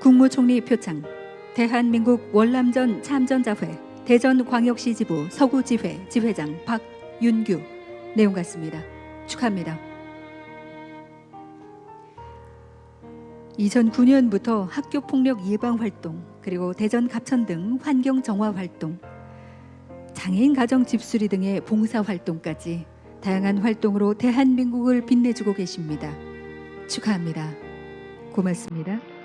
국무총리 표창, 대한민국 월남전 참전자회 대전광역시 지부 서구지회 지회장 박윤규 내용 같습니다. 축하합니다. 2009년부터 학교 폭력 예방 활동 그리고 대전 갑천 등 환경 정화 활동, 장애인 가정 집수리 등의 봉사 활동까지 다양한 활동으로 대한민국을 빛내주고 계십니다. 축하합니다. 고맙습니다.